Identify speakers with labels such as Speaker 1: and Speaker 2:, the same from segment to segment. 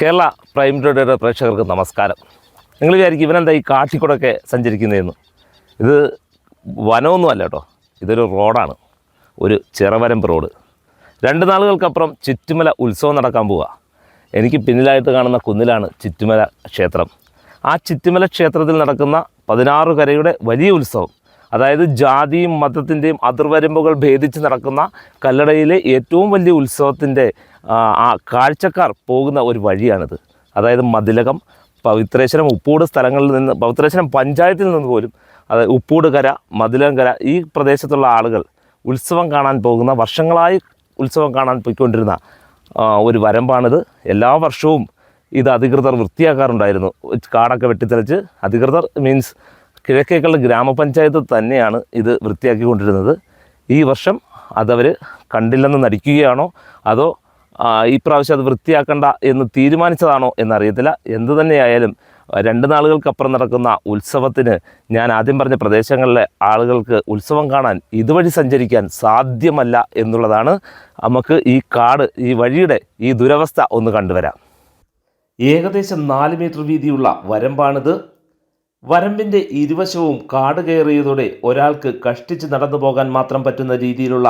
Speaker 1: Kerala prime ടോഡയുടെ പ്രേക്ഷകർക്ക് നമസ്കാരം. നിങ്ങൾ വിചാരിക്കും ഇവനെന്താ ഈ കാട്ടിക്കൂടൊക്കെ സഞ്ചരിക്കുന്നതെന്ന്. ഇത് വനമൊന്നും അല്ല കേട്ടോ. ഇതൊരു റോഡാണ്. ഒരു ചിറവരമ്പ് റോഡ്. രണ്ട് നാളുകൾക്കപ്പുറം ചുറ്റുമല ഉത്സവം നടക്കാൻ പോവുക എനിക്ക് പിന്നിലായിട്ട് കാണുന്ന കുന്നിലാണ് ചുറ്റുമല ക്ഷേത്രം. ആ ചുറ്റുമല ക്ഷേത്രത്തിൽ നടക്കുന്ന പതിനാറ് കരയുടെ വലിയ ഉത്സവം. അതായത് ജാതിയും മതത്തിന്റെയും അതിർവരമ്പുകൾ ഭേദിച്ച് നടക്കുന്ന കല്ലടയിലെ ഏറ്റവും വലിയ ഉത്സവത്തിന്റെ ആ കാഴ്ചക്കാർ പോകുന്ന ഒരു വഴിയാണിത്. അതായത് മതിലകം പവിത്രേശ്വരം ഉപ്പൂട് സ്ഥലങ്ങളിൽ നിന്ന് പവിത്രേശ്വരം പഞ്ചായത്തിൽ നിന്ന് പോലും അതായത് ഉപ്പൂട് കര മതിലകം കര ഈ പ്രദേശത്തുള്ള ആളുകൾ ഉത്സവം കാണാൻ പോകുന്ന വർഷങ്ങളായി ഉത്സവം കാണാൻ പോയിക്കൊണ്ടിരുന്ന ഒരു വരമ്പാണിത്. എല്ലാ വർഷവും ഇത് അധികൃതർ വൃത്തിയാക്കാറുണ്ടായിരുന്നു. കാടൊക്കെ വെട്ടിത്തെളിച്ച് അധികൃതർ മീൻസ് കിഴക്കേക്കുള്ള ഗ്രാമപഞ്ചായത്ത് തന്നെയാണ് ഇത് വൃത്തിയാക്കിക്കൊണ്ടിരുന്നത്. ഈ വർഷം അതവർ കണ്ടില്ലെന്ന് നടിക്കുകയാണോ? അതോ ഈ പ്രാവശ്യം അത് വൃത്തിയാക്കണ്ട എന്ന് തീരുമാനിച്ചതാണോ എന്നറിയത്തില്ല. എന്തു തന്നെയായാലും രണ്ട് നാളുകൾക്കപ്പുറം നടക്കുന്ന ഉത്സവത്തിന് ഞാൻ ആദ്യം പറഞ്ഞ പ്രദേശങ്ങളിലെ ആളുകൾക്ക് ഉത്സവം കാണാൻ ഇതുവഴി സഞ്ചരിക്കാൻ സാധ്യമല്ല എന്നുള്ളതാണ് നമുക്ക് ഈ കാട് ഈ വഴിയുടെ ഈ ദുരവസ്ഥ ഒന്ന് കണ്ടുവരാം. ഏകദേശം നാല് മീറ്റർ വീതിയുള്ള വരമ്പാണിത് വരമ്പിന്റെ ഇരുവശവും കാട് കയറിയതോടെ ഒരാൾക്ക് കഷ്ടിച്ച് നടന്നു പോകാൻ മാത്രം പറ്റുന്ന രീതിയിലുള്ള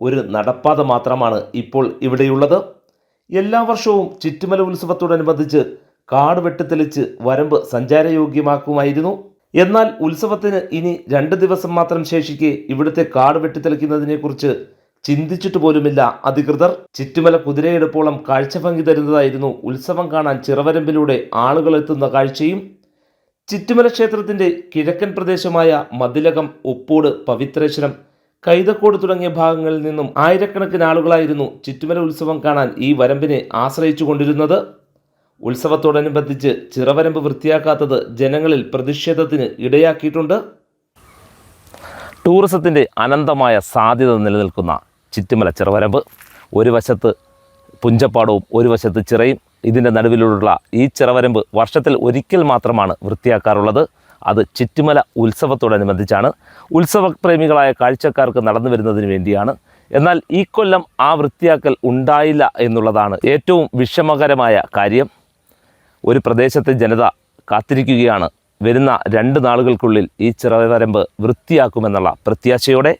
Speaker 1: ഒരു നടപ്പാത മാത്രമാണ് ഇപ്പോൾ ഇവിടെയുള്ളത്. എല്ലാ വർഷവും ചുറ്റുമല ഉത്സവത്തോടനുബന്ധിച്ച് കാട് വെട്ടിത്തെളിച്ച് വരമ്പ് സഞ്ചാരയോഗ്യമാക്കുമായിരുന്നു. എന്നാൽ ഉത്സവത്തിന് ഇനി രണ്ട് ദിവസം മാത്രം ശേഷിക്കെ ഇവിടുത്തെ കാട് വെട്ടിത്തെളിക്കുന്നതിനെക്കുറിച്ച് ചിന്തിച്ചിട്ട് പോലുമില്ല അധികൃതർ. ചുറ്റുമല കുതിരയെടുപ്പോളം കാഴ്ചഭംഗി തരുന്നതായിരുന്നു ഉത്സവം കാണാൻ ചിറവരമ്പിലൂടെ ആളുകൾ എത്തുന്ന കാഴ്ചയും. ചിറ്റുമല ക്ഷേത്രത്തിന്റെ കിഴക്കൻ പ്രദേശമായ മതിലകം ഉപ്പൂട് പവിത്രേശ്വരം കൈതക്കോട് തുടങ്ങിയ ഭാഗങ്ങളിൽ നിന്നും ആയിരക്കണക്കിന് ആളുകളായിരുന്നു ചിറ്റുമല ഉത്സവം കാണാൻ ഈ വരമ്പിനെ ആശ്രയിച്ചു കൊണ്ടിരുന്നത് ഉത്സവത്തോടനുബന്ധിച്ച് ചിറവരമ്പ് വൃത്തിയാക്കാത്തത് ജനങ്ങളിൽ പ്രതിഷേധത്തിന് ഇടയാക്കിയിട്ടുണ്ട്. ടൂറിസത്തിന്റെ അനന്തമായ സാധ്യത നിലനിൽക്കുന്ന ചിറ്റുമല ചിറവരമ്പ് ഒരു വശത്ത് പുഞ്ചപ്പാടവും ഒരു വശത്ത് ചിറയും ഇതിന്റെ നടുവിലുള്ള ഈ ചിറവരമ്പ് വർഷത്തിൽ ഒരിക്കൽ മാത്രമാണ് വൃത്തിയാക്കാറുള്ളത്. അത് ചുറ്റുമല ഉത്സവത്തോടനുബന്ധിച്ചാണ്. ഉത്സവപ്രേമികളായ കാഴ്ചക്കാർക്ക് നടന്നു വരുന്നതിന് വേണ്ടിയാണ്. എന്നാൽ ഈ കൊല്ലം ആ വൃത്തിയാക്കൽ ഉണ്ടായില്ല എന്നുള്ളതാണ് ഏറ്റവും വിഷമകരമായ കാര്യം. ഒരു പ്രദേശത്തെ ജനത കാത്തിരിക്കുകയാണ്. വരുന്ന രണ്ട് നാളുകൾക്കുള്ളിൽ ഈ ചിറവരമ്പ് വൃത്തിയാക്കുമെന്നുള്ള പ്രത്യാശയോടെ